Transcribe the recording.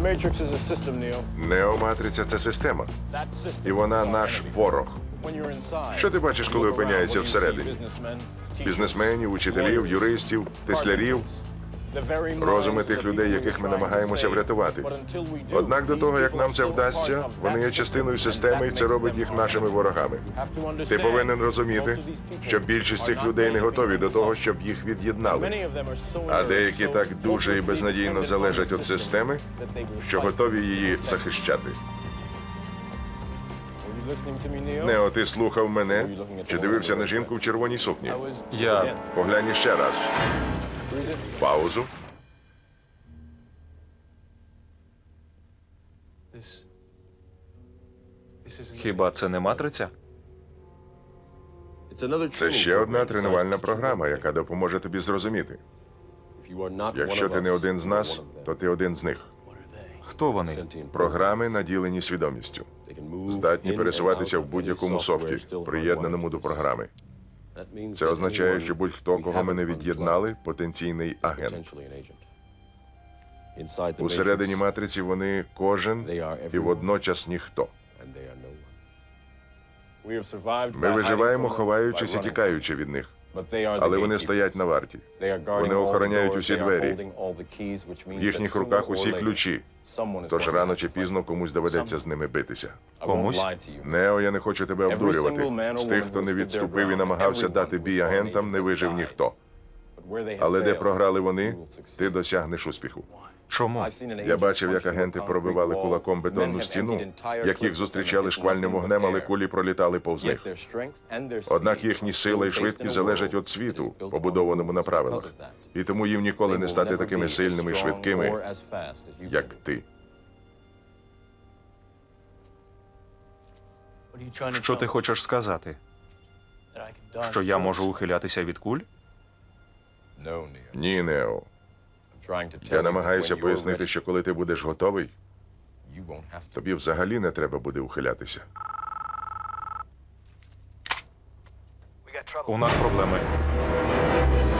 The Matrix is a system, Neo. Неоматриця це система, That system і вона is our наш enemy. ворог. When you're inside, Що ти бачиш, коли you look around, опиняєшся what do you see? всередині? Businessmen, teachers, Бізнесменів, учителів, lawyers, юристів, теслярів, розуми тих людей, яких ми намагаємося врятувати. Однак до того, як нам це вдасться, вони є частиною системи, і це робить їх нашими ворогами. Ти повинен розуміти, що більшість цих людей не готові до того, щоб їх від'єднали. А деякі так дуже і безнадійно залежать від системи, що готові її захищати. Нео, ти слухав мене чи дивився на жінку в червоній сукні? Я- Поглянь ще раз. Паузу. Хіба це не матриця? Це ще одна тренувальна програма, яка допоможе тобі зрозуміти. Якщо ти не один з нас, то ти один з них. Хто вони? Програми наділені свідомістю. Здатні пересуватися в будь-якому софті, приєднаному до програми. Це означає, що будь-хто, кого ми не від'єднали, потенційний агент. Усередині матриці вони кожен і водночас ніхто. Ми виживаємо, ховаючись і тікаючи від них. Але вони стоять на варті. Вони охороняють усі двері. В їхніх руках усі ключі. Тож рано чи пізно комусь доведеться з ними битися. Комусь? Нео, я не хочу тебе обдурювати. З тих, хто не відступив і намагався дати бій агентам, не вижив ніхто. Але де програли вони, ти досягнеш успіху. Чому? Я бачив, як агенти пробивали кулаком бетонну стіну, як їх зустрічали шквальним вогнем, але кулі пролітали повз них. Однак їхні сила і швидкість залежать від світу, побудованому на правилах. І тому їм ніколи не стати такими сильними і швидкими, як ти. Що ти хочеш сказати? Що я можу ухилятися від куль? Ні, Нео. Я намагаюся пояснити, що коли ти будеш готовий, тобі взагалі не треба буде ухилятися. У нас проблеми.